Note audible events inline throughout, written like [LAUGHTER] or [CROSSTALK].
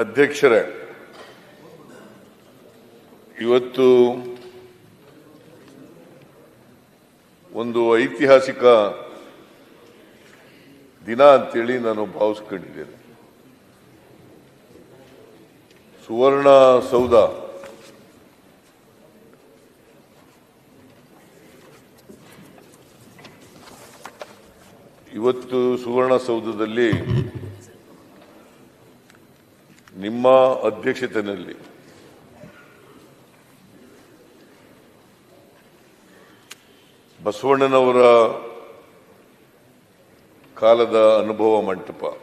ಅಧ್ಯಕ್ಷರೇ ಇವತ್ತು ಒಂದು ಐತಿಹಾಸಿಕ ದಿನ ಅಂತೇಳಿ ನಾನು ಭಾವಿಸ್ಕೊಂಡಿದ್ದೇನೆ. ಸುವರ್ಣ ಸೌಧ. ಇವತ್ತು ಸುವರ್ಣಸೌಧದಲ್ಲಿ ನಿಮ್ಮ ಅಧ್ಯಕ್ಷತೆಯಲ್ಲಿ. ಬಸವಣ್ಣನವರ ಕಾಲದ ಅನುಭವ ಮಂಟಪ.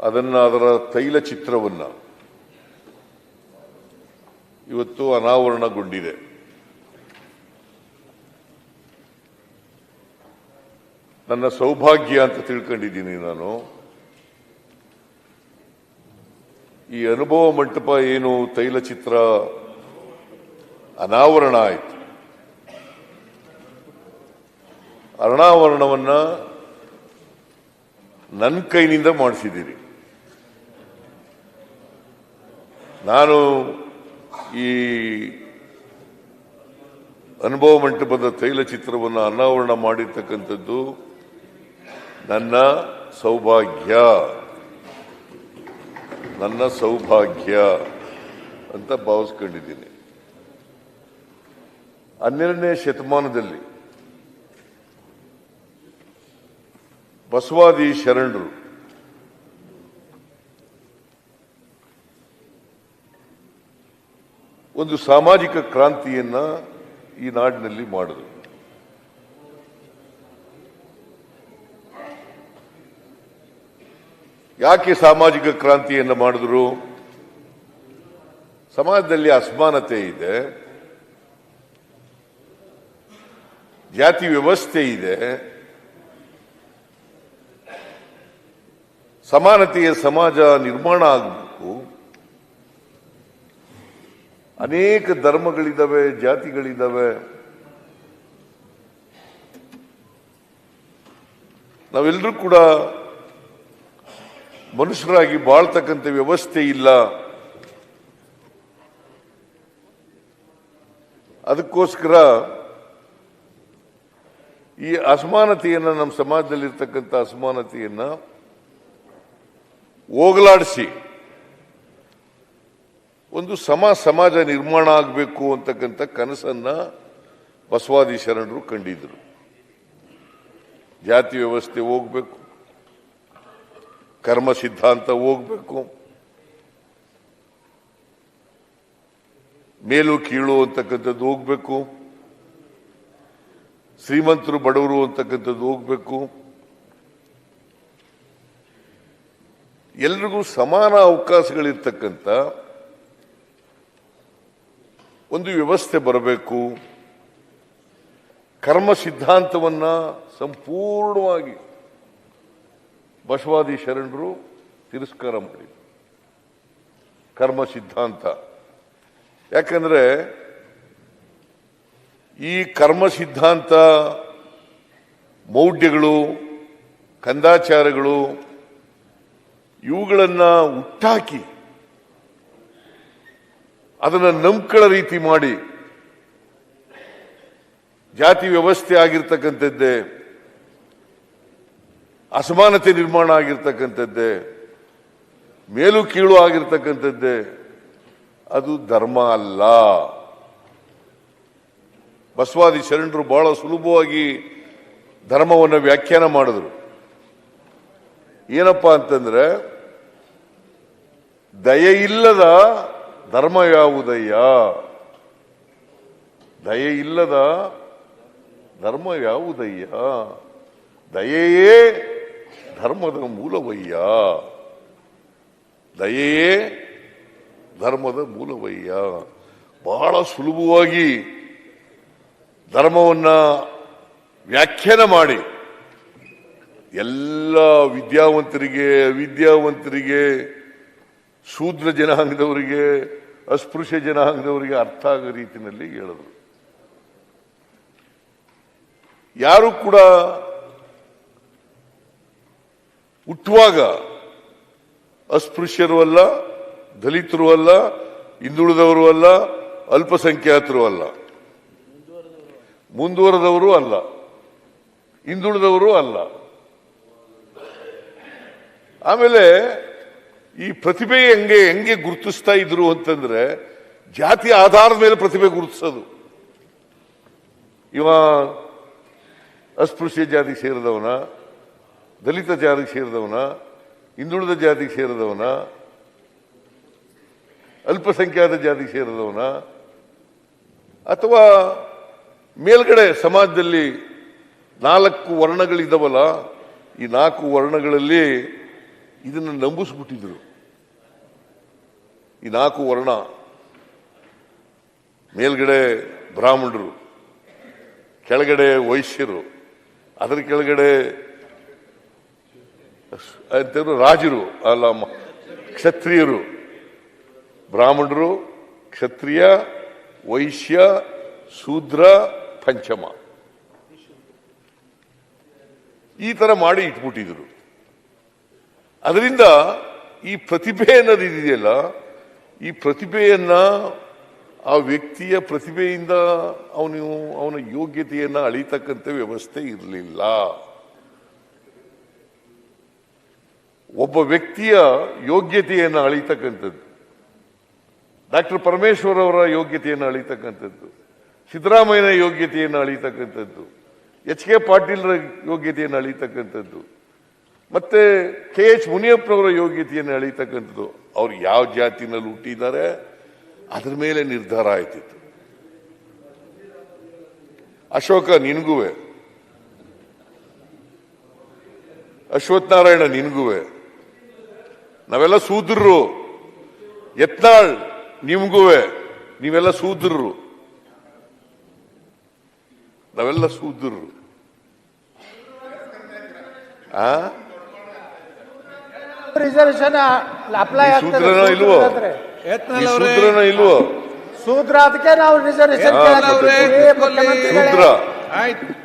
ಅದನ್ನ ಅದರ ತೈಲ ಚಿತ್ರವನ್ನ ಇವತ್ತು ಅನಾವರಣಗೊಂಡಿದೆ. ನನ್ನ ಸೌಭಾಗ್ಯ ಅಂತ ತಿಳ್ಕೊಂಡಿದ್ದೀನಿ ನಾನು. ಈ ಅನುಭವ ಮಂಟಪ ಏನು ತೈಲ ಚಿತ್ರ ಅನಾವರಣ ಆಯಿತು. ಅನಾವರಣವನ್ನ ನನ್ನ ಕೈನಿಂದ ಮಾಡಿಸಿದ್ದೀರಿ. ನಾನು ಈ ಅನುಭವ ಮಂಟಪದ ತೈಲ ಚಿತ್ರವನ್ನು ಅನಾವರಣ ಮಾಡಿರ್ತಕ್ಕಂಥದ್ದು ನನ್ನ ಸೌಭಾಗ್ಯ. ನನ್ನ ಸೌಭಾಗ್ಯ ಅಂತ ಭಾವಿಸ್ಕೊಂಡಿದ್ದೀನಿ. ಹನ್ನೆರಡನೇ ಶತಮಾನದಲ್ಲಿ ಬಸವಾದಿ ಶರಣರು ಒಂದು ಸಾಮಾಜಿಕ ಕ್ರಾಂತಿಯನ್ನ ಈ ನಾಡಿನಲ್ಲಿ ಮಾಡಿದ್ರು. ಯಾಕೆ ಸಾಮಾಜಿಕ ಕ್ರಾಂತಿಯನ್ನು ಮಾಡಿದ್ರು? ಸಮಾಜದಲ್ಲಿ ಅಸಮಾನತೆ ಇದೆ. ಜಾತಿ ವ್ಯವಸ್ಥೆ ಇದೆ. ಸಮಾನತೆಯ ಸಮಾಜ ನಿರ್ಮಾಣ ಆಗಬೇಕು. ಅನೇಕ ಧರ್ಮಗಳಿದ್ದಾವೆ ಜಾತಿಗಳಿದ್ದಾವೆ ನಾವೆಲ್ಲರೂ ಕೂಡ ಮನುಷ್ಯರಾಗಿ ಬಾಳ್ತಕ್ಕಂಥ ವ್ಯವಸ್ಥೆ ಇಲ್ಲ. ಅದಕ್ಕೋಸ್ಕರ ಈ ಅಸಮಾನತೆಯನ್ನು ನಮ್ಮ ಸಮಾಜದಲ್ಲಿರ್ತಕ್ಕಂಥ ಅಸಮಾನತೆಯನ್ನು ಹೋಗಲಾಡಿಸಿ. ಒಂದು ಸಮ ಸಮಾಜ ನಿರ್ಮಾಣ ಆಗಬೇಕು ಅಂತಕ್ಕಂಥ ಕನಸನ್ನ ಬಸವಾದಿ ಶರಣರು ಕಂಡಿದ್ರು. ಜಾತಿ ವ್ಯವಸ್ಥೆ ಹೋಗ್ಬೇಕು. ಕರ್ಮ ಸಿದ್ಧಾಂತ ಹೋಗ್ಬೇಕು. ಮೇಲು ಕೀಳು ಅಂತಕ್ಕಂಥದ್ದು ಹೋಗ್ಬೇಕು. ಶ್ರೀಮಂತರು ಬಡವರು ಅಂತಕ್ಕಂಥದ್ದು ಹೋಗ್ಬೇಕು. ಎಲ್ರಿಗೂ ಸಮಾನ ಅವಕಾಶಗಳಿರ್ತಕ್ಕಂಥ ಒಂದು ವ್ಯವಸ್ಥೆ ಬರಬೇಕು. ಕರ್ಮ ಸಿದ್ಧಾಂತವನ್ನ ಸಂಪೂರ್ಣವಾಗಿ ಬಸವಾದಿ ಶರಣರು ತಿರಸ್ಕಾರ ಮಾಡಿದರು. ಕರ್ಮ ಸಿದ್ಧಾಂತ. ಯಾಕಂದ್ರೆ ಈ ಕರ್ಮ ಸಿದ್ಧಾಂತ ಮೌಢ್ಯಗಳು, ಕಂದಾಚಾರಗಳು, ಇವುಗಳನ್ನು ಹುಟ್ಟಾಕಿ ಅದನ್ನು ನಂಬ್ಕಳ ರೀತಿ ಮಾಡಿ ಜಾತಿ ವ್ಯವಸ್ಥೆ ಆಗಿರ್ತಕ್ಕಂಥದ್ದೇ ಅಸಮಾನತೆ ನಿರ್ಮಾಣ ಆಗಿರ್ತಕ್ಕಂಥದ್ದೇ, ಮೇಲು ಕೀಳು ಆಗಿರ್ತಕ್ಕಂಥದ್ದೇ, ಅದು ಧರ್ಮ ಅಲ್ಲ. ಬಸವಾದಿ ಶರಣರು ಬಹಳ ಸುಲಭವಾಗಿ ಧರ್ಮವನ್ನು ವ್ಯಾಖ್ಯಾನ ಮಾಡಿದ್ರು. ಏನಪ್ಪ ಅಂತಂದ್ರೆ, ದಯೆ ಇಲ್ಲದ ಧರ್ಮ ಯಾವುದಯ್ಯ? ದಯೆ ಇಲ್ಲದ ಧರ್ಮ ಯಾವುದಯ್ಯ? ದಯೆಯೇ ಧರ್ಮದ ಮೂಲವಯ್ಯ. ದಯೆಯೇ ಧರ್ಮದ ಮೂಲವಯ್ಯ. ಬಹಳ ಸುಲಭವಾಗಿ ಧರ್ಮವನ್ನ ವ್ಯಾಖ್ಯಾನ ಮಾಡಿ. ಎಲ್ಲ ವಿದ್ಯಾವಂತರಿಗೆ, ಅವಿದ್ಯಾವಂತರಿಗೆ, ಶೂದ್ರ ಜನಾಂಗದವರಿಗೆ ಅಸ್ಪೃಶ್ಯ ಜನಾಂಗದವರಿಗೆ ಅರ್ಥ ಆಗೋ ರೀತಿಯಲ್ಲಿ ಹೇಳಿದರು. ಯಾರು ಕೂಡ ಹುಟ್ಟುವಾಗ ಅಸ್ಪೃಶ್ಯರು ಅಲ್ಲ, ದಲಿತರು ಅಲ್ಲ, ಹಿಂದುಳಿದವರು ಅಲ್ಲ, ಅಲ್ಪಸಂಖ್ಯಾತರು ಅಲ್ಲ. ಮುಂದುವರೆದವರು ಅಲ್ಲ. ಹಿಂದುಳಿದವರು ಅಲ್ಲ. ಆಮೇಲೆ ಈ ಪ್ರತಿಭೆ ಹೆಂಗೆ ಹೆಂಗೆ ಗುರುತಿಸ್ತಾ ಇದ್ರು ಅಂತಂದ್ರೆ ಜಾತಿ ಆಧಾರದ ಮೇಲೆ ಪ್ರತಿಭೆ ಗುರುತಿಸೋದು. ಇವ ಅಸ್ಪೃಶ್ಯ ಜಾತಿ ಸೇರಿದವನ ದಲಿತ ಜಾತಿಗೆ ಸೇರಿದವನ, ಹಿಂದುಳಿದ ಜಾತಿಗೆ ಸೇರಿದವನ, ಅಲ್ಪಸಂಖ್ಯಾತ ಜಾತಿಗೆ ಸೇರಿದವನ, ಅಥವಾ ಮೇಲ್ಗಡೆ ಸಮಾಜದಲ್ಲಿ ನಾಲ್ಕು ವರ್ಣಗಳಿದ್ದಾವಲ್ಲ, ಈ ನಾಲ್ಕು ವರ್ಣಗಳಲ್ಲಿ ಇದನ್ನು ನಂಬಿಸ್ಬಿಟ್ಟಿದ್ರು. ಈ ನಾಲ್ಕು ವರ್ಣ. ಮೇಲ್ಗಡೆ ಬ್ರಾಹ್ಮಣರು, ಕೆಳಗಡೆ ವೈಶ್ಯರು, ಅದರ ಕೆಳಗಡೆ ಅಂತೇನು ರಾಜರು, ಅಲ್ಲ ಕ್ಷತ್ರಿಯರು. ಬ್ರಾಹ್ಮಣರು, ಕ್ಷತ್ರಿಯ, ವೈಶ್ಯ, ಶೂದ್ರ, ಪಂಚಮ. ಈ ತರ ಮಾಡಿ ಇಟ್ಬಿಟ್ಟಿದ್ರು. ಅದರಿಂದ ಈ ಪ್ರತಿಭೆ ಅನ್ನೋದು ಇದೆಯಲ್ಲ ಈ ಪ್ರತಿಭೆಯನ್ನ ಆ ವ್ಯಕ್ತಿಯ ಪ್ರತಿಭೆಯಿಂದ ಅವನು ಅವನ ಯೋಗ್ಯತೆಯನ್ನ ಅಳಿತಕ್ಕಂಥ ವ್ಯವಸ್ಥೆ ಇರಲಿಲ್ಲ. ಒಬ್ಬ ವ್ಯಕ್ತಿಯ ಯೋಗ್ಯತೆಯನ್ನು ಅಳಿತಕ್ಕಂಥದ್ದು. ಡಾಕ್ಟರ್ ಪರಮೇಶ್ವರ್ ಅವರ ಯೋಗ್ಯತೆಯನ್ನು ಅಳಿತಕ್ಕಂಥದ್ದು. ಸಿದ್ದರಾಮಯ್ಯನ ಯೋಗ್ಯತೆಯನ್ನು ಅಳಿತಕ್ಕಂಥದ್ದು. ಎಚ್ ಕೆ ಪಾಟೀಲ್ರ ಯೋಗ್ಯತೆಯನ್ನು ಅಳಿತಕ್ಕಂಥದ್ದು. ಮತ್ತೆ ಕೆ ಎಚ್ ಮುನಿಯಪ್ಪನವರ ಯೋಗ್ಯತೆಯನ್ನು ಅಳಿತಕ್ಕಂಥದ್ದು. ಅವ್ರು ಯಾವ ಜಾತಿನಲ್ಲಿ ಹುಟ್ಟಿದ್ದಾರೆ? ಅದ್ರ ಮೇಲೆ ನಿರ್ಧಾರ ಆಯ್ತಿತ್ತು. ಅಶೋಕ, ನಿನ್ಗುವೆ. ಅಶ್ವತ್ಥನಾರಾಯಣ ನಾರಾಯಣ ನಿನ್ಗುವೆ. ನಾವೆಲ್ಲ ಸೂದ್ರರು. ಎತ್ನಾಳ್ ನಿಮ್ಗುವೆ ನೀವೆಲ್ಲ ಸೂದ್ರರು. ನಾವೆಲ್ಲ ಸೂದ್ರರು. ಆ? ರಿಸರ್ವೇಶನ್ ಅಪ್ಲೈ ಈ ಇಲ್ವೋ? ಅವರೇ. ಇಲ್ವೋ? ಸೂತ್ರ ಅದಕ್ಕೆ ನಾವು ರಿಸರ್ವೇಶನ್ ಸೂದ್ರ. ಸೂತ್ರ ಆಯ್ತು.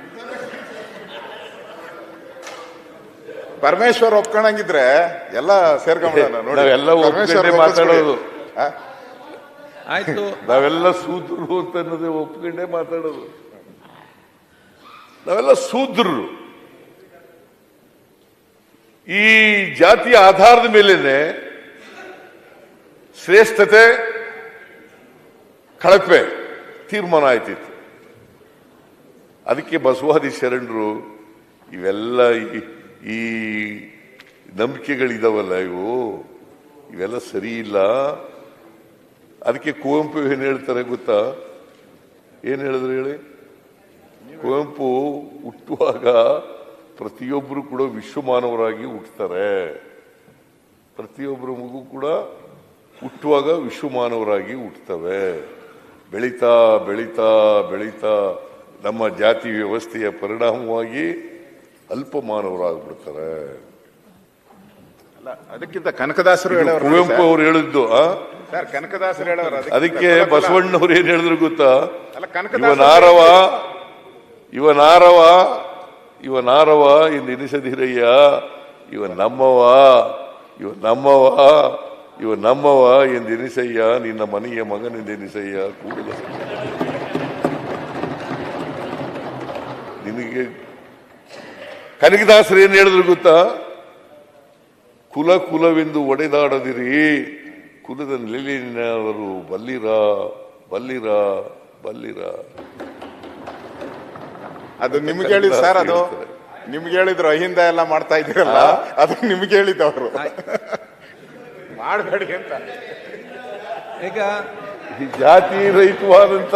ಪರಮೇಶ್ವರ್ ಒಪ್ಕೊಂಡಂಗಿದ್ರೆ ಎಲ್ಲ ಸೇರ್ಕೊಂಡ್ಬಿಡೋಣ [LAUGHS] ನೋಡಿ. ನಾವೆಲ್ಲ ಪರಮೇಶ್ವರ್ ಮಾತಾಡೋದು. ಆಯ್ತು. ನಾವೆಲ್ಲ ಸೂದ್ರರು ಅಂತ ಅನ್ನೋದೇ ಒಪ್ಕೊಂಡೇ ಮಾತಾಡೋದು. ನಾವೆಲ್ಲ ಸೂದ್ರರು ಈ ಜಾತಿಯ ಆಧಾರದ ಮೇಲೇನೆ ಶ್ರೇಷ್ಠತೆ ಕಳಪೆ ತೀರ್ಮಾನ ಆಯ್ತಿತ್ತು. ಅದಕ್ಕೆ ಬಸವಾದಿ ಶರಣರು ಇವೆಲ್ಲ ಈ- ಈ ನಂಬಿಕೆಗಳಿದಾವಲ್ಲ ಇವು? ಇವೆಲ್ಲ ಸರಿ ಇಲ್ಲ. ಅದಕ್ಕೆ ಕುವೆಂಪು ಏನು ಹೇಳ್ತಾರೆ ಗೊತ್ತಾ? ಏನು ಹೇಳಿದ್ರು ಹೇಳಿ? ಕುವೆಂಪು ಹುಟ್ಟುವಾಗ ಪ್ರತಿಯೊಬ್ಬರು ಕೂಡ ವಿಶ್ವಮಾನವರಾಗಿ ಹುಟ್ಟುತ್ತಾರೆ ಪ್ರತಿಯೊಬ್ಬರ ಮಗು ಕೂಡ ಹುಟ್ಟುವಾಗ ವಿಶ್ವಮಾನವರಾಗಿ ಹುಟ್ಟುತ್ತವೆ ಬೆಳೀತಾ ಬೆಳೀತಾ ಬೆಳೀತಾ ನಮ್ಮ ಜಾತಿ ವ್ಯವಸ್ಥೆಯ ಪರಿಣಾಮವಾಗಿ ಅಲ್ಪಮಾನವರಾಗ್ಬಿಡ್ತಾರೆ. ಅಲ್ಲ, ಅದಕ್ಕಿಂತ ಕನಕದಾಸರು ಇದು ಹೇಳೋರು ಕುವೆಂಪು ಅವರು ಹೇಳಿದ್ದು ಸರ್ ಕನಕದಾಸರು ಹೇಳೋರು ಅದಕ್ಕೆ ಬಸವಣ್ಣವ್ರು ಏನ್ ಹೇಳಿದ್ರು ಗೊತ್ತಾ? ಇವನಾರವ ಇವನಾರವ ಇವನಾರವ ಎಂದು ಎನಿಸದಿರಯ್ಯ ಇವ ನಮ್ಮವ ಇವ ನಮ್ಮವ ಇವ ನಮ್ಮವ ಎಂದು ಎನಿಸಯ್ಯ ನಿನ್ನ ಮನೆಯ ಮಗನೆಂದು ಎನಿಸಯ್ಯ ಕೂಡಲ ನಿನಗೆ ಕನಕದಾಸರು ಏನು ಹೇಳಿದ್ರು ಗೊತ್ತಾ? ಕುಲ ಕುಲವೆಂದು ಒಡೆದಾಡದಿರಿ ಕುಲದ ನೆಲೆಯವರು ಬಲ್ಲಿರ ಬಲ್ಲಿರ ಬಲ್ಲಿರ. ಅದು ನಿಮ್ಗೆ ಹೇಳಿದ್ ಸರ್ ಅದು. ನಿಮ್ಗೆ ಹೇಳಿದ್ರು ಅಹಿಂದ ಎಲ್ಲ ಮಾಡ್ತಾ ಇದ್ದೀರಲ್ಲ ಅದು ನಿಮ್ಗೆ ಹೇಳಿದ್ದವರು ಮಾಡಬೇಡಿ ಅಂತ. ಈಗ ಈ ಜಾತಿ ರಹಿತವಾದಂತ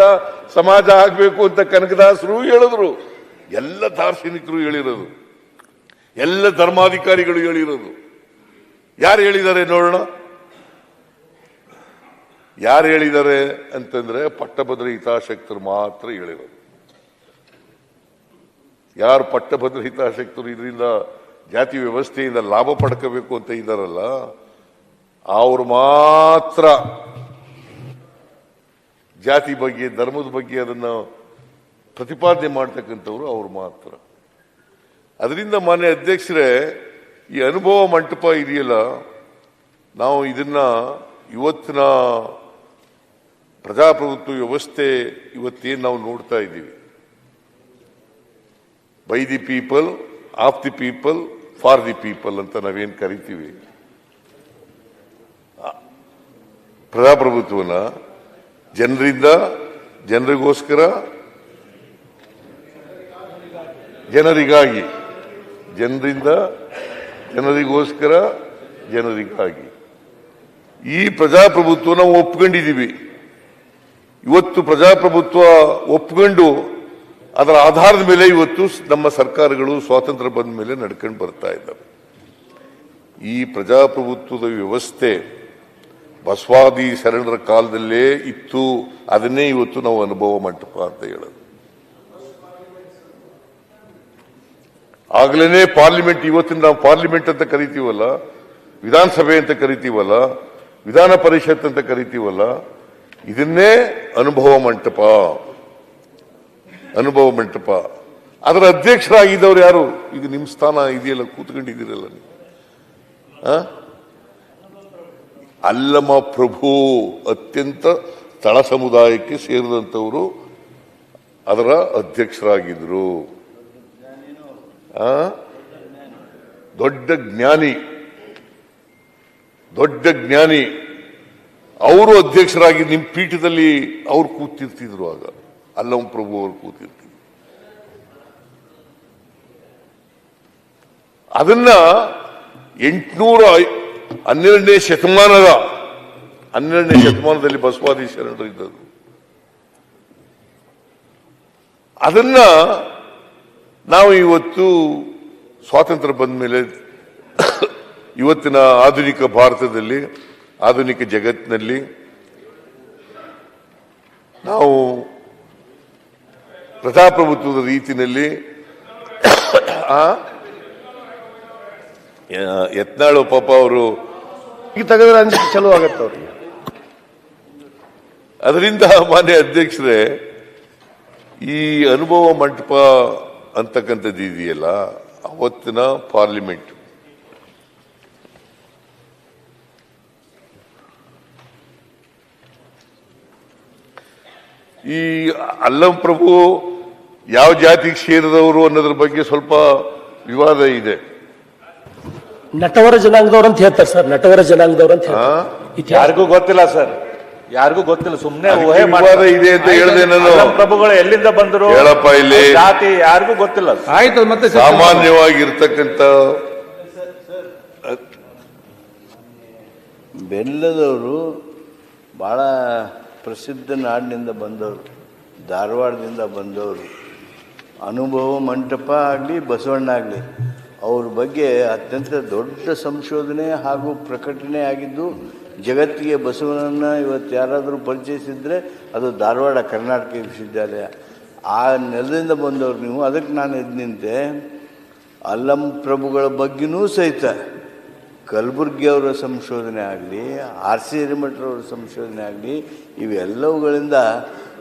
ಸಮಾಜ ಆಗ್ಬೇಕು ಅಂತ ಕನಕದಾಸರು ಹೇಳಿದ್ರು. ಎಲ್ಲ ದಾರ್ಶನಿಕರು ಹೇಳಿರೋದು. ಎಲ್ಲ ಧರ್ಮಾಧಿಕಾರಿಗಳು ಹೇಳಿರೋದು. ಯಾರು ಹೇಳಿದ್ದಾರೆ ನೋಡೋಣ? ಯಾರು ಹೇಳಿದ್ದಾರೆ ಅಂತಂದ್ರೆ ಪಟ್ಟಭದ್ರ ಹಿತಾಸಕ್ತರು ಮಾತ್ರ ಹೇಳಿರೋದು. ಯಾರು ಪಟ್ಟಭದ್ರ ಹಿತಾಸಕ್ತರು ಇದರಿಂದ ಜಾತಿ ವ್ಯವಸ್ಥೆಯಿಂದ ಲಾಭ ಪಡ್ಕೋಬೇಕು ಅಂತ ಇದ್ದಾರಲ್ಲ, ಅವರು ಮಾತ್ರ ಜಾತಿ ಬಗ್ಗೆ, ಧರ್ಮದ ಬಗ್ಗೆ ಅದನ್ನು ಪ್ರತಿಪಾದನೆ ಮಾಡ್ತಕ್ಕಂಥವ್ರು ಅವ್ರು ಮಾತ್ರ. ಅದರಿಂದ ಮಾನ್ಯ ಅಧ್ಯಕ್ಷರೇ, ಈ ಅನುಭವ ಮಂಟಪ ಇದೆಯಲ್ಲ, ನಾವು ಇದನ್ನ ಇವತ್ತಿನ ಪ್ರಜಾಪ್ರಭುತ್ವ ವ್ಯವಸ್ಥೆ ಇವತ್ತೇನು ನಾವು ನೋಡ್ತಾ ಇದ್ದೀವಿ. By the people of the people for the people ಅಂತ ನಾವೇನು ಕರಿತೀವಿ. ಪ್ರಜಾಪ್ರಭುತ್ವನ ಜನರಿಂದ, ಜನರಿಗೋಸ್ಕರ, ಜನರಿಗಾಗಿ. ಜನರಿಂದ, ಜನರಿಗೋಸ್ಕರ, ಜನರಿಗಾಗಿ. ಈ ಪ್ರಜಾಪ್ರಭುತ್ವ ನಾವು ಒಪ್ಕೊಂಡಿದ್ದೀವಿ. ಇವತ್ತು ಪ್ರಜಾಪ್ರಭುತ್ವ ಒಪ್ಕೊಂಡು, ಅದರ ಆಧಾರದ ಮೇಲೆ ಇವತ್ತು ನಮ್ಮ ಸರ್ಕಾರಗಳು ಸ್ವಾತಂತ್ರ್ಯ ಬಂದ ಮೇಲೆ ನಡ್ಕೊಂಡು ಬರ್ತಾ ಇದ್ದಾವೆ. ಈ ಪ್ರಜಾಪ್ರಭುತ್ವದ ವ್ಯವಸ್ಥೆ ಬಸವಾದಿ ಶರಣರ ಕಾಲದಲ್ಲೇ ಇತ್ತು. ಅದನ್ನೇ ಇವತ್ತು ನಾವು ಅನುಭವ ಮಂಟಪ ಅಂತ ಹೇಳೋದು. ಆಗ್ಲೇನೆ ಪಾರ್ಲಿಮೆಂಟ್, ಇವತ್ತಿನ ನಾವು ಪಾರ್ಲಿಮೆಂಟ್ ಅಂತ ಕರಿತೀವಲ್ಲ, ವಿಧಾನಸಭೆ ಅಂತ ಕರಿತೀವಲ್ಲ, ವಿಧಾನ ಪರಿಷತ್ ಅಂತ ಕರಿತೀವಲ್ಲ, ಇದನ್ನೇ ಅನುಭವ ಮಂಟಪ ಅನುಭವ ಮಂಟಪ ಅದರ ಅಧ್ಯಕ್ಷರಾಗಿದ್ದವ್ರು ಯಾರು ಈಗ ನಿಮ್ಮ ಸ್ಥಾನ ಇದೆಯಲ್ಲ, ಕೂತ್ಕೊಂಡಿದ್ದೀರಲ್ಲ ನೀವು? ಅಲ್ಲಮ ಪ್ರಭು ಅತ್ಯಂತ ತಳ ಸಮುದಾಯಕ್ಕೆ ಸೇರಿದಂಥವರು ಅದರ ಅಧ್ಯಕ್ಷರಾಗಿದ್ದರು? ದೊಡ್ಡ ಜ್ಞಾನಿ. ದೊಡ್ಡ ಜ್ಞಾನಿ. ಅವರು ಅಧ್ಯಕ್ಷರಾಗಿ ನಿಮ್ಮ ಪೀಠದಲ್ಲಿ ಅವ್ರು ಕೂತಿರ್ತಿದ್ರು ಆಗ. ಅಲ್ಲಂ ಪ್ರಭು ಅವರು ಕೂತಿರ್ತಿದ್ರು. ಅದನ್ನ ಎಂಟುನೂರ ಹನ್ನೆರಡನೇ ಶತಮಾನದ, ಹನ್ನೆರಡನೇ ಶತಮಾನದಲ್ಲಿ ಬಸವಾದಿ ಶರಣರು ಇದ್ದದ್ದು. ಅದನ್ನ ನಾವು ಇವತ್ತು ಸ್ವಾತಂತ್ರ್ಯ ಬಂದ ಮೇಲೆ ಇವತ್ತಿನ ಆಧುನಿಕ ಭಾರತದಲ್ಲಿ ಆಧುನಿಕ ಜಗತ್ತಿನಲ್ಲಿ ನಾವು ಪ್ರಜಾಪ್ರಭುತ್ವದ ರೀತಿಯಲ್ಲಿ ಯತ್ನಾಳು ಪಾಪ ಅವರು ತೆಗೆದ್ರೆ ಅನಿಸಿಕೆ ಚಲೋ ಆಗತ್ತೆ ಅವ್ರಿಗೆ ಅದರಿಂದ ಮಾನ್ಯ ಅಧ್ಯಕ್ಷರೇ ಈ ಅನುಭವ ಮಂಟಪ ಅಂತಕ್ಕಂಥದ್ದು ಇದೆಯಲ್ಲ ಅವತ್ತಿನ ಪಾರ್ಲಿಮೆಂಟ್. ಈ ಅಲ್ಲಂ ಪ್ರಭು ಯಾವ ಜಾತಿಗೆ ಸೇರಿದವರು ಅನ್ನೋದ್ರ ಬಗ್ಗೆ ಸ್ವಲ್ಪ ವಿವಾದ ಇದೆ. ನಟವರ ಜನಾಂಗದವ್ರು ಅಂತ ಹೇಳ್ತಾರೆ ಸರ್ ನಟವರ ಜನಾಂಗದವ್ರು ಅಂತ ಯಾರಿಗೂ ಗೊತ್ತಿಲ್ಲ ಸರ್. ಯಾರಿಗೂ ಗೊತ್ತಿಲ್ಲ ಸುಮ್ನೆ ಅದಕ್ಕೆ ಊಹೆ ವಿವಾದ ಇದೆ ಅಂತ ಹೇಳ್ದೆ ನಾನು. ಪ್ರಭುಗಳು ಎಲ್ಲಿಂದ ಬಂದರು ಹೇಳಪ್ಪ ಇಲ್ಲಿ. ಜಾತಿ ಯಾರಿಗೂ ಗೊತ್ತಿಲ್ಲ. ಆಯ್ತು ಮತ್ತೆ ಸಾಮಾನ್ಯವಾಗಿರ್ತಕ್ಕಂತ. ಸಾಮಾನ್ಯವಾಗಿರ್ತಕ್ಕಂಥ ಬೆಲ್ಲದವರು ಭಾಳ ಪ್ರಸಿದ್ಧ ನಾಡಿನಿಂದ ಬಂದವರು ಧಾರವಾಡದಿಂದ ಬಂದವರು ಅನುಭವ ಮಂಟಪ ಆಗಲಿ ಬಸವಣ್ಣ ಆಗಲಿ ಅವ್ರ ಬಗ್ಗೆ ಅತ್ಯಂತ ದೊಡ್ಡ ಸಂಶೋಧನೆ ಹಾಗೂ ಪ್ರಕಟಣೆ ಆಗಿದ್ದು ಜಗತ್ತಿಗೆ ಬಸವನನ್ನು ಇವತ್ತು ಯಾರಾದರೂ ಪರಿಚಯಿಸಿದ್ರೆ ಅದು ಧಾರವಾಡ ಕರ್ನಾಟಕ ವಿಶ್ವವಿದ್ಯಾಲಯ. ಆ ನೆಲದಿಂದ ಬಂದವರು ನೀವು. ಅದಕ್ಕೆ ನಾನು ಎದ್ದು ನಿಂತೆ. ಅಲ್ಲಂ ಪ್ರಭುಗಳ ಬಗ್ಗೆನೂ ಸಹಿತ ಕಲಬುರ್ಗಿಯವರ ಸಂಶೋಧನೆ ಆಗಲಿ, ಆರ್ ಸಿ ಹರಿಮಠರವರ ಸಂಶೋಧನೆ ಆಗಲಿ, ಇವೆಲ್ಲವುಗಳಿಂದ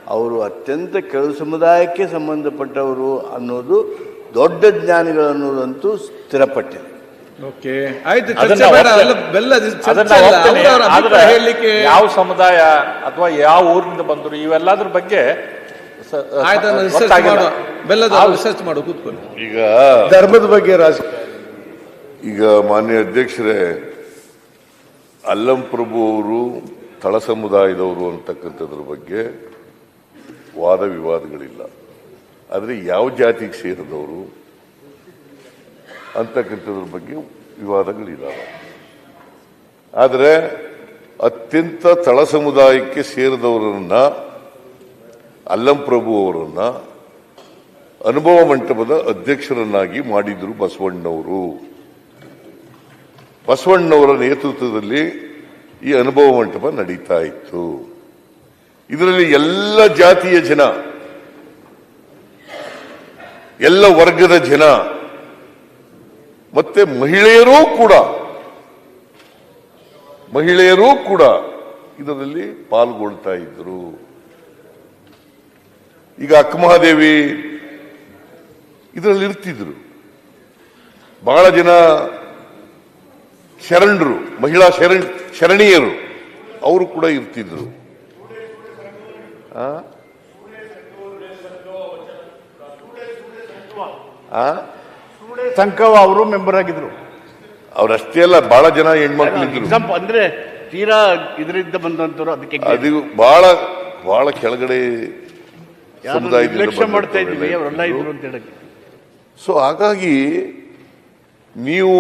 ಅವರು ಅತ್ಯಂತ ಕೆಲವು ಸಮುದಾಯಕ್ಕೆ ಸಂಬಂಧಪಟ್ಟವರು ಅನ್ನೋದು ದೊಡ್ಡ ಜ್ಞಾನಿಗಳನ್ನೋದಂತೂ ಸ್ಥಿರಪಟ್ಟಿದೆ. ಓಕೆ. ಆಯ್ತು ಅದನ್ನ ಚರ್ಚೆ ಬೇಡ ಅಲ್ಲ, ಬೆಲ್ಲ ಇದು ಅದನ್ನ ಅಲ್ಲ. ಆದ್ರೆ ಹೇಳಲಿಕ್ಕೆ ಯಾವ ಸಮುದಾಯ ಅಥವಾ ಯಾವ ಊರಿನಿಂದ ಬಂದ್ರು ಇವೆಲ್ಲದ್ರ ಬಗ್ಗೆ ಸ- ಆಯ್ತು ರಿಸರ್ಚ್ ಗೊತ್ತಾಗಿಲ್ಲ. ಮಾಡು ಬೆಲ್ಲದ ಹೌದು. ರಿಸರ್ಚ್ ಮಾಡು ಕೂತ್ಕೊಳ್ಳಿ. ಈಗ ಧರ್ಮದ ಬಗ್ಗೆ ರಾಜಕೀಯ ಈಗ ಮಾನ್ಯ ಅಧ್ಯಕ್ಷರೇ ಅಲ್ಲಂ ಪ್ರಭು ಅವರು ತಳ ಸಮುದಾಯದವರು ಅಂತಕ್ಕಂಥದ್ರ ಬಗ್ಗೆ ವಾದ ವಿವಾದಗಳಿಲ್ಲ. ಆದರೆ ಯಾವ ಜಾತಿಗೆ ಸೇರಿದವರು? ಅಂತಕ್ಕಂಥದ್ರ ಬಗ್ಗೆ ವಿವಾದಗಳಿದ್ದಾವೆ ಆದರೆ ಅತ್ಯಂತ ತಳ ಸಮುದಾಯಕ್ಕೆ ಸೇರಿದವರನ್ನ, ಅಲ್ಲಂ ಪ್ರಭು ಅವರನ್ನ ಅನುಭವ ಮಂಟಪದ ಅಧ್ಯಕ್ಷರನ್ನಾಗಿ ಮಾಡಿದ್ರು ಬಸವಣ್ಣವರು. ಬಸವಣ್ಣವರ ನೇತೃತ್ವದಲ್ಲಿ ಈ ಅನುಭವ ಮಂಟಪ ನಡೀತಾ ಇತ್ತು. ಇದರಲ್ಲಿ ಎಲ್ಲ ಜಾತಿಯ ಜನ, ಎಲ್ಲ ವರ್ಗದ ಜನ ಮತ್ತೆ ಮಹಿಳೆಯರೂ ಕೂಡ ಮಹಿಳೆಯರೂ ಕೂಡ ಇದರಲ್ಲಿ ಪಾಲ್ಗೊಳ್ತಾ ಇದ್ರು ಈಗ ಅಕ್ಕಮಹಾದೇವಿ ಇದರಲ್ಲಿ ಇರ್ತಿದ್ರು. ಬಹಳ ಜನ ಶರಣರು, ಮಹಿಳಾ ಶರಣ, ಶರಣೀಯರು, ಅವರು ಕೂಡ ಇರ್ತಿದ್ರು. ಆ? ಸಂಕವ ಅವರು ಮೆಂಬರ್ ಆಗಿದ್ರು. ಅವರಷ್ಟೇ ಅಲ್ಲ ಬಹಳ ಜನ ಹೆಣ್ಮಕ್ಳು ಇದ್ರು. ಎಕ್ಸಾಂಪಲ್ ಅಂದ್ರೆ ತೀರಾ ಇದರಿಂದ ಬಂದಂತವ್ರು ಅದಕ್ಕೆ ಅದು ಬಹಳ ಬಹಳ ಕೆಳಗಡೆ ನಿರ್ಲಕ್ಷ್ಯ ಮಾಡ್ತಾ ಇದ್ವಿ ಅವರೆಲ್ಲ. ಇದ್ರು ಅಂತ ಹೇಳಕ್ಕೆ ಸೊ ಹಾಗಾಗಿ ನೀವು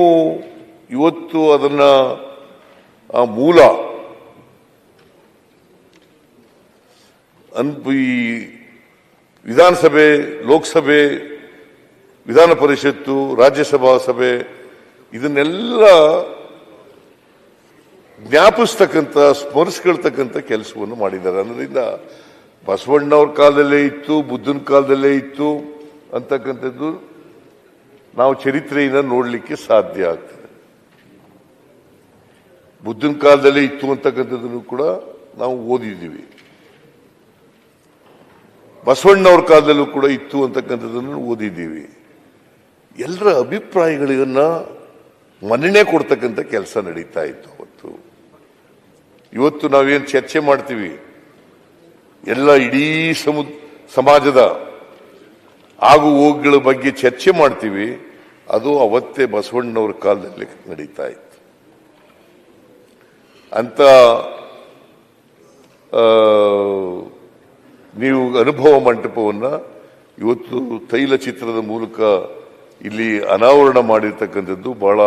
ಇವತ್ತು ಅದನ್ನ ಆ ಮೂಲ ಅನ್ ಈ ವಿಧಾನಸಭೆ ಲೋಕಸಭೆ ವಿಧಾನ ಪರಿಷತ್ತು, ರಾಜ್ಯಸಭಾ ಸಭೆ, ಇದನ್ನೆಲ್ಲ ಜ್ಞಾಪಿಸ್ತಕ್ಕಂಥ, ಸ್ಮರಿಸ್ಕೊಳ್ತಕ್ಕಂಥ ಕೆಲಸವನ್ನು ಮಾಡಿದ್ದಾರೆ. ಅದರಿಂದ ಬಸವಣ್ಣವ್ರ ಕಾಲದಲ್ಲೇ ಇತ್ತು, ಬುದ್ಧನ ಕಾಲದಲ್ಲೇ ಇತ್ತು ಅಂತಕ್ಕಂಥದ್ದು ನಾವು ಚರಿತ್ರೆಯಿಂದ ನೋಡಲಿಕ್ಕೆ ಸಾಧ್ಯ ಆಗ್ತದೆ. ಬುದ್ಧನ ಕಾಲದಲ್ಲೇ ಇತ್ತು ಅಂತಕ್ಕಂಥದ್ದನ್ನು ಕೂಡ ನಾವು ಓದಿದ್ದೀವಿ. ಬಸವಣ್ಣವ್ರ ಕಾಲದಲ್ಲೂ ಕೂಡ ಇತ್ತು ಅಂತಕ್ಕಂಥದ್ದನ್ನು ಓದಿದ್ದೀವಿ. ಎಲ್ಲರ ಅಭಿಪ್ರಾಯಗಳನ್ನ ಮನ್ನಣೆ ಕೊಡ್ತಕ್ಕಂಥ ಕೆಲಸ ನಡೀತಾ ಇತ್ತು ಅವತ್ತು. ಇವತ್ತು ನಾವೇನು ಚರ್ಚೆ ಮಾಡ್ತೀವಿ? ಎಲ್ಲ ಇಡೀ ಸಮು ಸಮಾಜದ ಆಗು ಹೋಗುಗಳ ಬಗ್ಗೆ ಚರ್ಚೆ ಮಾಡ್ತೀವಿ. ಅದು ಅವತ್ತೇ ಬಸವಣ್ಣವ್ರ ಕಾಲದಲ್ಲಿ ನಡೀತಾ ಇತ್ತು. ಅಂತ ನೀವು ಅನುಭವ ಮಂಟಪವನ್ನು ಇವತ್ತು ತೈಲ ಚಿತ್ರದ ಮೂಲಕ ಇಲ್ಲಿ ಅನಾವರಣ ಮಾಡಿರ್ತಕ್ಕಂಥದ್ದು ಬಹಳ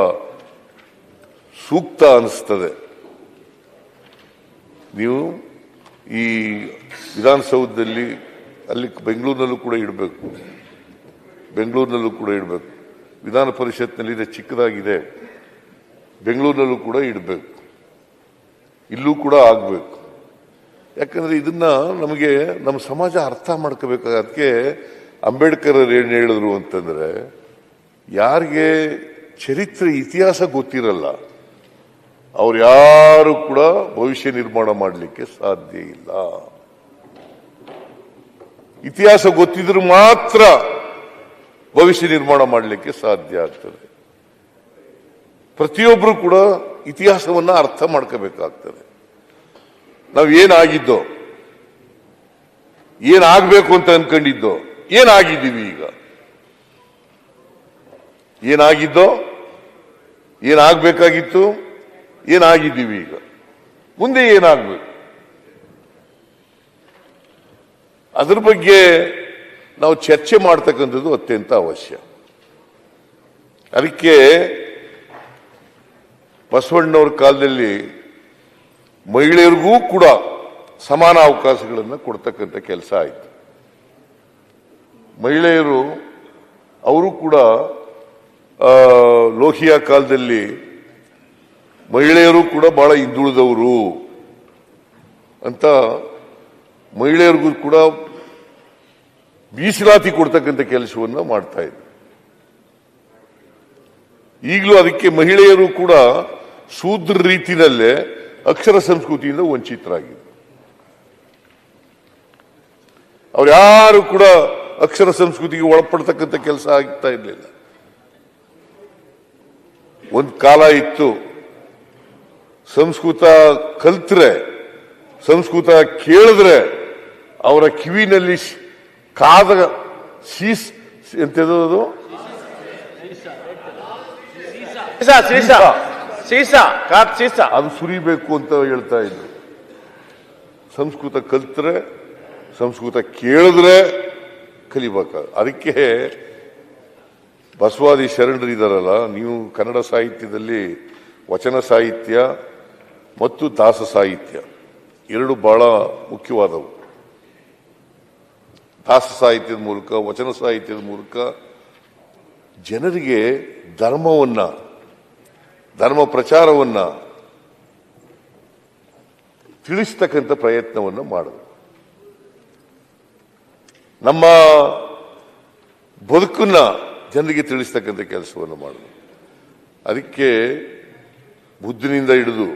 ಸೂಕ್ತ ಅನಿಸ್ತದೆ. ನೀವು ಈ ವಿಧಾನಸೌಧದಲ್ಲಿ ಅಲ್ಲಿ ಬೆಂಗಳೂರಿನಲ್ಲೂ ಕೂಡ ಇಡಬೇಕು. ಬೆಂಗಳೂರಿನಲ್ಲೂ ಕೂಡ ಇಡಬೇಕು. ವಿಧಾನ ಪರಿಷತ್ನಲ್ಲಿ ಇದೆ, ಚಿಕ್ಕದಾಗಿದೆ. ಬೆಂಗಳೂರಿನಲ್ಲೂ ಕೂಡ ಇಡಬೇಕು. ಇಲ್ಲೂ ಕೂಡ ಆಗಬೇಕು. ಯಾಕಂದ್ರೆ ಇದನ್ನ ನಮಗೆ ನಮ್ಮ ಸಮಾಜ ಅರ್ಥ ಮಾಡ್ಕೋಬೇಕಾಗ ಅದಕ್ಕೆ ಅಂಬೇಡ್ಕರ್ ಏನು ಏನ್ ಹೇಳಿದ್ರು ಅಂತಂದ್ರೆ ಯಾರಿಗೆ ಚರಿತ್ರೆ, ಇತಿಹಾಸ ಗೊತ್ತಿರಲ್ಲ, ಅವ್ರು ಯಾರು ಕೂಡ ಭವಿಷ್ಯ ನಿರ್ಮಾಣ ಮಾಡಲಿಕ್ಕೆ ಸಾಧ್ಯ ಇಲ್ಲ. ಇತಿಹಾಸ ಗೊತ್ತಿದ್ರು ಮಾತ್ರ ಭವಿಷ್ಯ ನಿರ್ಮಾಣ ಮಾಡಲಿಕ್ಕೆ ಸಾಧ್ಯ ಆಗ್ತದೆ. ಪ್ರತಿಯೊಬ್ಬರು ಕೂಡ ಇತಿಹಾಸವನ್ನ ಅರ್ಥ ಮಾಡ್ಕೋಬೇಕಾಗ್ತದೆ. ನಾವು ಏನಾಗಿದ್ದೋ, ಏನಾಗಬೇಕು ಅಂತ ಅನ್ಕೊಂಡಿದ್ದೋ, ಏನಾಗಿದ್ದೀವಿ ಈಗ? ಏನಾಗಿದ್ದೋ, ಏನಾಗಬೇಕಾಗಿತ್ತು, ಏನಾಗಿದ್ದೀವಿ ಈಗ? ಮುಂದೆ ಏನಾಗಬೇಕು? ಅದ್ರ ಬಗ್ಗೆ ನಾವು ಚರ್ಚೆ ಮಾಡ್ತಕ್ಕಂಥದ್ದು ಅತ್ಯಂತ ಅವಶ್ಯ. ಅದಕ್ಕೆ ಬಸವಣ್ಣವ್ರ ಕಾಲದಲ್ಲಿ ಮಹಿಳೆಯರಿಗೂ ಕೂಡ ಸಮಾನ ಅವಕಾಶಗಳನ್ನು ಕೊಡ್ತಕ್ಕಂಥ ಕೆಲಸ ಆಯಿತು. ಮಹಿಳೆಯರು, ಅವರು ಕೂಡ ಲೋಹಿಯಾ ಕಾಲದಲ್ಲಿ ಮಹಿಳೆಯರು ಕೂಡ ಬಹಳ ಹಿಂದುಳಿದವರು ಅಂತ ಮಹಿಳೆಯರಿಗೂ ಕೂಡ ಮೀಸಲಾತಿ ಕೊಡ್ತಕ್ಕಂಥ ಕೆಲಸವನ್ನ ಮಾಡ್ತಾ ಇದ್ರು. ಈಗಲೂ ಅದಕ್ಕೆ ಮಹಿಳೆಯರು ಕೂಡ ಶೂದ್ರ ರೀತಿಯಲ್ಲೇ ಅಕ್ಷರ ಸಂಸ್ಕೃತಿಯಿಂದ ವಂಚಿತರಾಗಿದ್ರು. ಅವ್ರು ಯಾರು ಕೂಡ ಅಕ್ಷರ ಸಂಸ್ಕೃತಿಗೆ ಒಳಪಡ್ತಕ್ಕಂಥ ಕೆಲಸ ಆಗ್ತಾ ಇರಲಿಲ್ಲ. ಒಂದು ಕಾಲ ಇತ್ತು. ಸಂಸ್ಕೃತ ಕಲ್ತ್ರೆ ಸಂಸ್ಕೃತ ಕೇಳಿದ್ರೆ ಅವರ ಕಿವಿನಲ್ಲಿ ಕಾದ ಶೀಸ್ ಎಂತದು ಅದು ಸುರಿಬೇಕು ಅಂತ ಹೇಳ್ತಾ ಇದ್ರು. ಸಂಸ್ಕೃತ ಕಲ್ತ್ರೆ ಸಂಸ್ಕೃತ ಕೇಳಿದ್ರೆ ಕಲಿಬೇಕು? ಅದಕ್ಕೆ ಬಸವಾದಿ ಶರಣರು ಇದಾರಲ್ಲ, ನೀವು ಕನ್ನಡ ಸಾಹಿತ್ಯದಲ್ಲಿ ವಚನ ಸಾಹಿತ್ಯ ಮತ್ತು ದಾಸ ಸಾಹಿತ್ಯ, ಎರಡು ಬಹಳ ಮುಖ್ಯವಾದವು. ದಾಸ ಸಾಹಿತ್ಯದ ಮೂಲಕ, ವಚನ ಸಾಹಿತ್ಯದ ಮೂಲಕ ಜನರಿಗೆ ಧರ್ಮವನ್ನ, ಧರ್ಮ ಪ್ರಚಾರವನ್ನ ತಿಳಿಸ್ತಕ್ಕಂಥ ಪ್ರಯತ್ನವನ್ನು ಮಾಡುದು. ನಮ್ಮ ಬದುಕನ್ನ ಜನರಿಗೆ ತಿಳಿಸ್ತಕ್ಕಂಥ ಕೆಲಸವನ್ನು ಮಾಡೋದು. ಅದಕ್ಕೆ ಬುದ್ಧಿನಿಂದ ಹಿಡಿದು,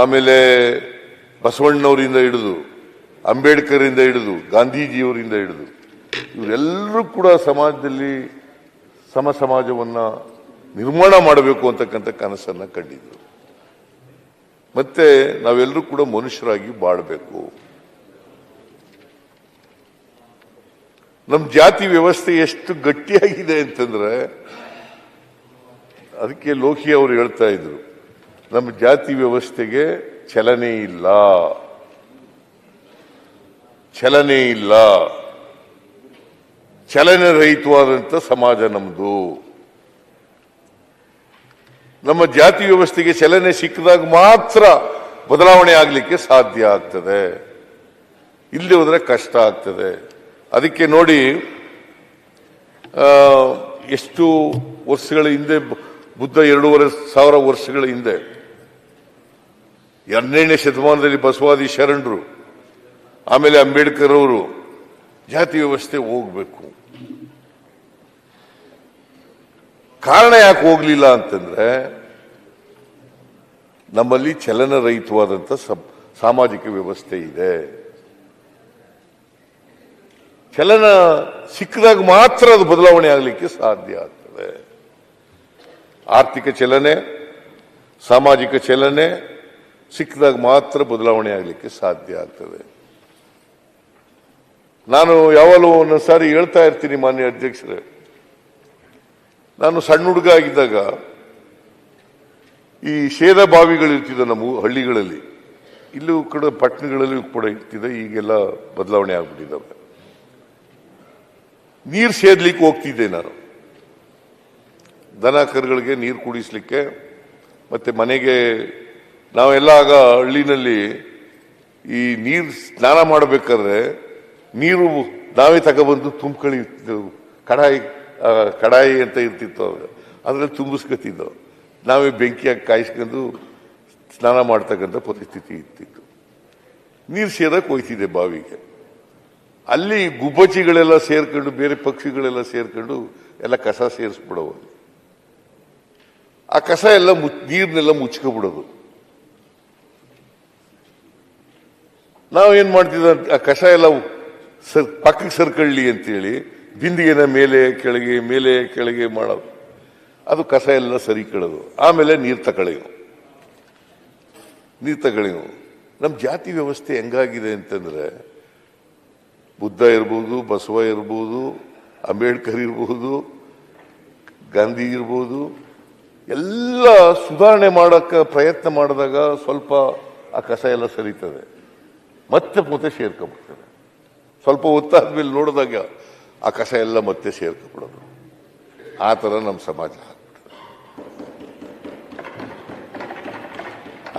ಆಮೇಲೆ ಬಸವಣ್ಣವರಿಂದ ಹಿಡಿದು, ಅಂಬೇಡ್ಕರಿಂದ ಹಿಡಿದು, ಗಾಂಧೀಜಿಯವರಿಂದ ಹಿಡಿದು, ಇವರೆಲ್ಲರೂ ಕೂಡ ಸಮಾಜದಲ್ಲಿ ಸಮ ಸಮಾಜವನ್ನು ನಿರ್ಮಾಣ ಮಾಡಬೇಕು ಅಂತಕ್ಕಂಥ ಕನಸನ್ನು ಕಂಡಿದ್ರು. ಮತ್ತೆ ನಾವೆಲ್ಲರೂ ಕೂಡ ಮನುಷ್ಯರಾಗಿ ಬಾಳಬೇಕು. ನಮ್ಮ ಜಾತಿ ವ್ಯವಸ್ಥೆ ಎಷ್ಟು ಗಟ್ಟಿಯಾಗಿದೆ ಅಂತಂದ್ರೆ ಅದಕ್ಕೆ ಲೋಕಿ ಅವರು ಹೇಳ್ತಾ ಇದ್ರು ನಮ್ಮ ಜಾತಿ ವ್ಯವಸ್ಥೆಗೆ ಚಲನೆ ಇಲ್ಲ. ಚಲನೆ ಇಲ್ಲ. ಚಲನೆ ರಹಿತವಾದಂಥ ಸಮಾಜ ನಮ್ದು. ನಮ್ಮ ಜಾತಿ ವ್ಯವಸ್ಥೆಗೆ ಚಲನೆ ಸಿಕ್ಕಿದಾಗ ಮಾತ್ರ ಬದಲಾವಣೆ ಆಗಲಿಕ್ಕೆ ಸಾಧ್ಯ ಆಗ್ತದೆ. ಇಲ್ಲಿ ಹೋದ್ರೆ ಕಷ್ಟ ಆಗ್ತದೆ. ಅದಕ್ಕೆ ನೋಡಿ ಎಷ್ಟು ವರ್ಷಗಳ ಹಿಂದೆ ಬುದ್ಧ ಎರಡೂವರೆ ಸಾವಿರ ವರ್ಷಗಳ ಹಿಂದೆ, ಹನ್ನೆರಡನೇ ಶತಮಾನದಲ್ಲಿ ಬಸವಾದಿ ಶರಣರು, ಆಮೇಲೆ ಅಂಬೇಡ್ಕರ್ ಅವರು ಜಾತಿ ವ್ಯವಸ್ಥೆ ಹೋಗ್ಬೇಕು. ಕಾರಣ ಯಾಕೆ ಹೋಗ್ಲಿಲ್ಲ ಅಂತಂದ್ರೆ, ನಮ್ಮಲ್ಲಿ ಚಲನರಹಿತವಾದಂಥ ಸಾಮಾಜಿಕ ವ್ಯವಸ್ಥೆ ಇದೆ. ಚಲನ ಸಿಕ್ಕಿದಾಗ ಮಾತ್ರ ಅದು ಬದಲಾವಣೆ ಆಗಲಿಕ್ಕೆ ಸಾಧ್ಯ ಆಗ್ತದೆ. ಆರ್ಥಿಕ ಚಲನೆ, ಸಾಮಾಜಿಕ ಚಲನೆ ಸಿಕ್ಕಿದಾಗ ಮಾತ್ರ ಬದಲಾವಣೆ ಆಗಲಿಕ್ಕೆ ಸಾಧ್ಯ ಆಗ್ತದೆ. ನಾನು ಯಾವಾಗಲೂ ಒಂದೊಂದು ಸಾರಿ ಹೇಳ್ತಾ ಇರ್ತೀನಿ ಮಾನ್ಯ ಅಧ್ಯಕ್ಷರೇ. ನಾನು ಸಣ್ಣ ಹುಡುಗ ಆಗಿದ್ದಾಗ ಈ ಶೇದ ಬಾವಿಗಳು ಇರ್ತಿದ್ದ ನಮ್ಮ ಹಳ್ಳಿಗಳಲ್ಲಿ. ಇಲ್ಲೂ ಕೂಡ ಪಟ್ಟಣಗಳಲ್ಲಿ ಕೂಡ ಇರ್ತಿದೆ, ಈಗೆಲ್ಲ ಬದಲಾವಣೆ ಆಗ್ಬಿಟ್ಟಿದ್ದಾವೆ. ನೀರು ಸೇದ್ಲಿಕ್ಕೆ ಹೋಗ್ತಿದ್ದೆ ನಾನು. ದನ ಕರುಗಳಿಗೆ ನೀರು ಕುಡಿಸ್ಲಿಕ್ಕೆ, ಮತ್ತೆ ಮನೆಗೆ ನಾವೆಲ್ಲ ಆಗ ಹಳ್ಳಿನಲ್ಲಿ ಈ ನೀರು ಸ್ನಾನ ಮಾಡಬೇಕಾದ್ರೆ ನೀರು ನಾವೇ ತಗೊಬಂದು ತುಂಬ್ಕೊಳ್ಳಿ ಕಡಾಯಿ ಕಡಾಯಿ ಅಂತ ಇರ್ತಿತ್ತು ಅವಾಗ. ಅದರಲ್ಲಿ ತುಂಬಿಸ್ಕೊತಿದ್ದವು ನಾವೇ ಬೆಂಕಿಯಾಗಿ ಕಾಯಿಸ್ಕೊಂಡು ಸ್ನಾನ ಮಾಡ್ತಕ್ಕಂಥ ಪರಿಸ್ಥಿತಿ ಇರ್ತಿತ್ತು. ನೀರು ಸೇರಕ್ಕೆ ಹೋಯ್ತಿದ್ದೆ ಬಾವಿಗೆ. ಅಲ್ಲಿ ಗುಬ್ಬಚ್ಚಿಗಳೆಲ್ಲ ಸೇರ್ಕೊಂಡು, ಬೇರೆ ಪಕ್ಷಿಗಳೆಲ್ಲ ಸೇರ್ಕೊಂಡು ಎಲ್ಲ ಕಸ ಸೇರಿಸ್ಬಿಡೋವು ಆ ಕಸ ಎಲ್ಲ ಮುಚ್ ನೀರ್ನೆಲ್ಲ ಮುಚ್ಕೊಬಿಡೋದು ನಾವೇನ್ ಮಾಡ್ತಿದ್ದ ಆ ಕಸ ಎಲ್ಲ ಸರ್ ಪಕ್ಕಕ್ಕೆ ಸರ್ಕೊಳ್ಳಿ ಅಂತೇಳಿ ಬಿಂದಿಗೆನ ಮೇಲೆ, ಕೆಳಗೆ ಮೇಲೆ, ಕೆಳಗೆ ಮಾಡೋದು. ಅದು ಕಸ ಎಲ್ಲ ಸರಿ ಕಳೋದು, ಆಮೇಲೆ ನೀರು ತಗೊಳ್ಳೆವು ನೀರು ತಗೊಳ್ಳೆವು ನಮ್ಮ ಜಾತಿ ವ್ಯವಸ್ಥೆ ಹೆಂಗಾಗಿದೆ ಅಂತಂದ್ರೆ ಬುದ್ಧ ಇರ್ಬೋದು, ಬಸವ ಇರ್ಬೋದು, ಅಂಬೇಡ್ಕರ್ ಇರ್ಬೋದು, ಗಾಂಧಿ ಇರ್ಬೋದು, ಎಲ್ಲ ಸುಧಾರಣೆ ಮಾಡೋಕ್ಕೆ ಪ್ರಯತ್ನ ಮಾಡಿದಾಗ ಸ್ವಲ್ಪ ಆ ಕಸ ಎಲ್ಲ ಸರಿತದೆ. ಮತ್ತೆ ಮತ್ತೆ ಸೇರ್ಕೊಂಡ್ಬಿಡ್ತದೆ ಸ್ವಲ್ಪ ಹೊತ್ತಾದ್ಮೇಲೆ ನೋಡಿದಾಗ ಆ ಕಸ ಎಲ್ಲ ಮತ್ತೆ ಸೇರ್ಕೊಂಡ್ಬಿಡೋದು ಆ ಥರ ನಮ್ಮ ಸಮಾಜ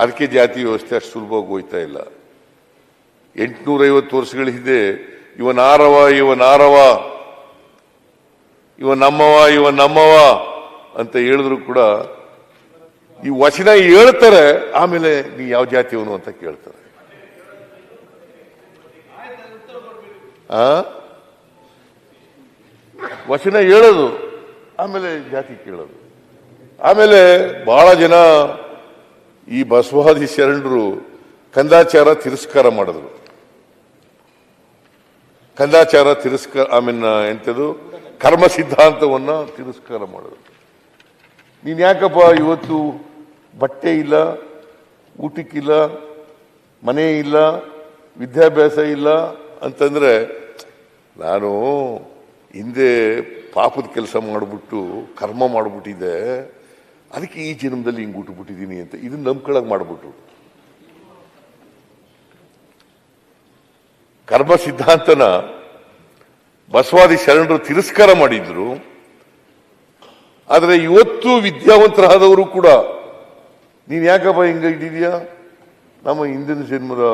ಅದಕ್ಕೆ ಜಾತಿ ವ್ಯವಸ್ಥೆ ಅಷ್ಟು ಸುಲಭವಾಗಿ ಹೋಯ್ತಾ ಇಲ್ಲ. ಎಂಟುನೂರೈವತ್ತು ವರ್ಷಗಳ ಹಿಂದೆ ಇವ ನಾರವ ಇವ ನಾರವ ಇವ ನಮ್ಮವ ಇವ ನಮ್ಮವ ಅಂತ ಹೇಳಿದ್ರು ಕೂಡ ಈ ವಚನ ಹೇಳ್ತಾರೆ, ಆಮೇಲೆ ನೀ ಯಾವ ಜಾತಿಯವನು ಅಂತ ಕೇಳ್ತಾರೆ. ಆ? ವಚನ ಹೇಳೋದು, ಆಮೇಲೆ ಜಾತಿ ಕೇಳೋದು. ಆಮೇಲೆ ಬಹಳ ಜನ ಈ ಬಸವಾದಿ ಶರಣರು ಕಂದಾಚಾರ ತಿರಸ್ಕಾರ ಮಾಡಿದ್ರು. ಕಂದಾಚಾರ ತಿರಸ್ಕಾರ ಐ ಮೀನ್ ಎಂಥದ್ದು ಕರ್ಮ ಸಿದ್ಧಾಂತವನ್ನು ತಿರಸ್ಕಾರ ಮಾಡೋದು. ನೀನು ಯಾಕಪ್ಪ ಇವತ್ತು ಬಟ್ಟೆ ಇಲ್ಲ, ಊಟಕ್ಕಿಲ್ಲ, ಮನೆ ಇಲ್ಲ, ವಿದ್ಯಾಭ್ಯಾಸ ಇಲ್ಲ ಅಂತಂದರೆ, ನಾನು ಹಿಂದೆ ಪಾಪದ ಕೆಲಸ ಮಾಡಿಬಿಟ್ಟು, ಕರ್ಮ ಮಾಡಿಬಿಟ್ಟಿದ್ದೆ, ಅದಕ್ಕೆ ಈ ಜನ್ಮದಲ್ಲಿ ಹಿಂಗೆ ಬಿಟ್ಟಿದ್ದೀನಿ ಅಂತ, ಇದನ್ನು ನಂಬ್ಕೊಳ್ಳೋಕೆ ಮಾಡ್ಬಿಟ್ರು. ಕರ್ಮ ಸಿದ್ಧಾಂತನ ಬಸವಾದಿ ಶರಣರು ತಿರಸ್ಕಾರ ಮಾಡಿದ್ರು. ಆದರೆ ಇವತ್ತು ವಿದ್ಯಾವಂತರಾದವರು ಕೂಡ, ನೀನ್ ಯಾಕಪ್ಪ ಹಿಂಗ ಇದ್ದೀಯಾ ನಮ್ಮ ಹಿಂದಿನ ಜನ್ಮದ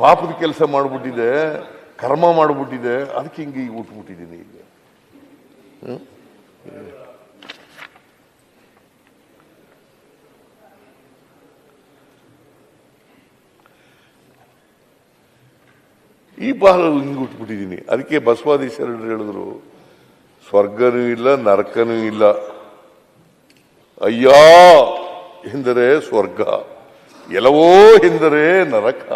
ಪಾಪದ ಕೆಲಸ ಮಾಡ್ಬಿಟ್ಟಿದೆ, ಕರ್ಮ ಮಾಡ್ಬಿಟ್ಟಿದೆ, ಅದಕ್ಕೆ ಹಿಂಗೆ ಈಗ ಹುಟ್ಬಿಟ್ಟಿದ್ದೀನಿ ಈಗ. ಈ ಬಾಲ ಹಿಂಗೆ ಅದಕ್ಕೆ ಬಸವಾದಿ ಶರಣರು ಹೇಳಿದ್ರು, ಸ್ವರ್ಗನೂ ಇಲ್ಲ, ನರಕನೂ ಇಲ್ಲ. ಅಯ್ಯ, ಎಂದರೆ ಸ್ವರ್ಗ, ಎಲ್ಲವೋ ಎಂದರೆ ನರಕ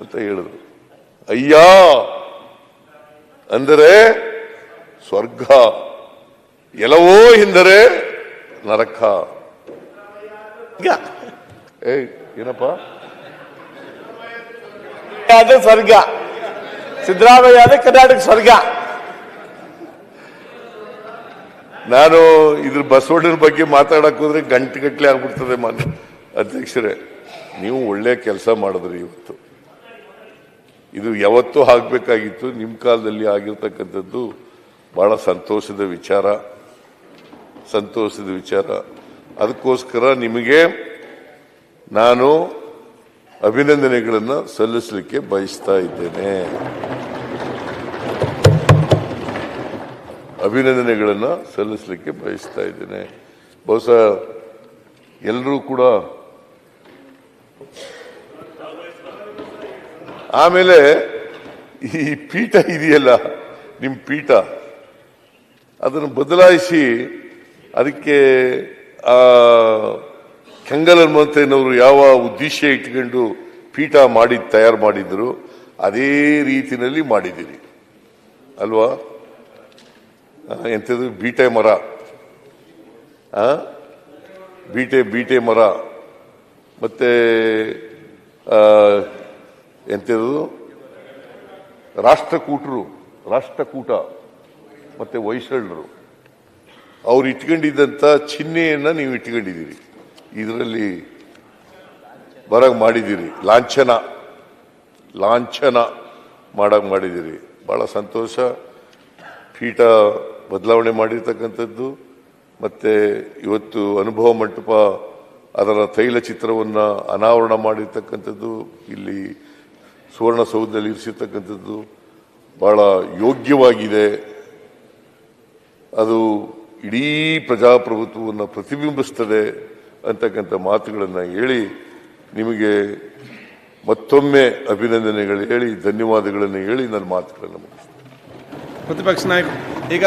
ಅಂತ ಹೇಳಿದ್ರು. ಅಯ್ಯ, ಅಂದರೆ ಸ್ವರ್ಗ, ಎಲ್ಲವೋ ಎಂದರೆ ನರಕ. ಏನಪ್ಪ? ಅದೇ ಸ್ವರ್ಗ. ಸಿದ್ದರಾಮಯ್ಯ ಅದೇ ಕರ್ನಾಟಕ ಸ್ವರ್ಗ. ನಾನು ಇದ್ರ ಬಸವಣ್ಣನ ಬಗ್ಗೆ ಮಾತಾಡಕ್ ಹೋದ್ರೆ ಗಂಟೆ ಗಟ್ಟಲೆ ಆಗ್ಬಿಡ್ತದೆ ಮಾನ್ಯ ಅಧ್ಯಕ್ಷರೇ. ನೀವು ಒಳ್ಳೆ ಕೆಲಸ ಮಾಡಿದ್ರಿ ಇವತ್ತು. ಇದು ಯಾವತ್ತೂ ಆಗ್ಬೇಕಾಗಿತ್ತು. ನಿಮ್ಮ ಕಾಲದಲ್ಲಿ ಆಗಿರ್ತಕ್ಕಂಥದ್ದು ಬಹಳ ಸಂತೋಷದ ವಿಚಾರ. ಸಂತೋಷದ ವಿಚಾರ. ಅದಕ್ಕೋಸ್ಕರ ನಿಮಗೆ ನಾನು ಅಭಿನಂದನೆಗಳನ್ನು ಸಲ್ಲಿಸಲಿಕ್ಕೆ ಬಯಸ್ತಾ ಇದ್ದೇನೆ. ಅಭಿನಂದನೆಗಳನ್ನು ಸಲ್ಲಿಸಲಿಕ್ಕೆ ಬಯಸ್ತಾ ಇದ್ದೇನೆ. ಬಹುಶಃ ಎಲ್ಲರೂ ಕೂಡ ಆಮೇಲೆ ಈ ಪೀಠ ಇದೆಯಲ್ಲ ನಿಮ್ಮ ಪೀಠ, ಅದನ್ನು ಬದಲಾಯಿಸಿ ಅದಕ್ಕೆ ಆ ಕೆಂಗಲ್ ಹನುಮಂತಯ್ಯನವರು ಯಾವ ಉದ್ದೇಶ ಇಟ್ಕೊಂಡು ಪೀಠ ಮಾಡಿ ತಯಾರು ಮಾಡಿದ್ರು, ಅದೇ ರೀತಿಯಲ್ಲಿ ಮಾಡಿದ್ದೀರಿ. ಅಲ್ವಾ? ಎಂಥದ್ದು? ಬೀಟೆ ಮರ? ಬೀಟೆ ಬೀಟೆ ಮರ. ಮತ್ತೆ ಎಂಥದ್ದು? ರಾಷ್ಟ್ರಕೂಟರು, ರಾಷ್ಟ್ರಕೂಟ, ಮತ್ತೆ ಹೊಯ್ಸಳರು ಅವ್ರು ಇಟ್ಕೊಂಡಿದ್ದಂಥ ಚಿಹ್ನೆಯನ್ನು ನೀವು ಇಟ್ಕೊಂಡಿದ್ದೀರಿ. ಇದರಲ್ಲಿ ಬರಗ ಮಾಡಿದ್ದೀರಿ. ಲಾಂಛನ. ಲಾಂಛನ ಮಾಡಕ್ ಮಾಡಿದ್ದೀರಿ. ಭಾಳ ಸಂತೋಷ. ಪೀಠ ಬದಲಾವಣೆ ಮಾಡಿರ್ತಕ್ಕಂಥದ್ದು. ಮತ್ತು ಇವತ್ತು ಅನುಭವ ಮಂಟಪ ಅದರ ತೈಲ ಚಿತ್ರವನ್ನು ಅನಾವರಣ ಮಾಡಿರ್ತಕ್ಕಂಥದ್ದು. ಇಲ್ಲಿ ಸುವರ್ಣಸೌಧದಲ್ಲಿ ಇರಿಸಿರ್ತಕ್ಕಂಥದ್ದು ಭಾಳ ಯೋಗ್ಯವಾಗಿದೆ. ಅದು ಇಡೀ ಪ್ರಜಾಪ್ರಭುತ್ವವನ್ನು ಪ್ರತಿಬಿಂಬಿಸ್ತದೆ. ಅಂತಕ್ಕಂಥ ಮಾತುಗಳನ್ನು ಹೇಳಿ ನಿಮಗೆ ಮತ್ತೊಮ್ಮೆ ಅಭಿನಂದನೆಗಳು ಹೇಳಿ ಧನ್ಯವಾದಗಳನ್ನು ಹೇಳಿ ನನ್ನ ಮಾತುಗಳನ್ನು ಪ್ರತಿಪಕ್ಷ ನಾಯಕ ಈಗ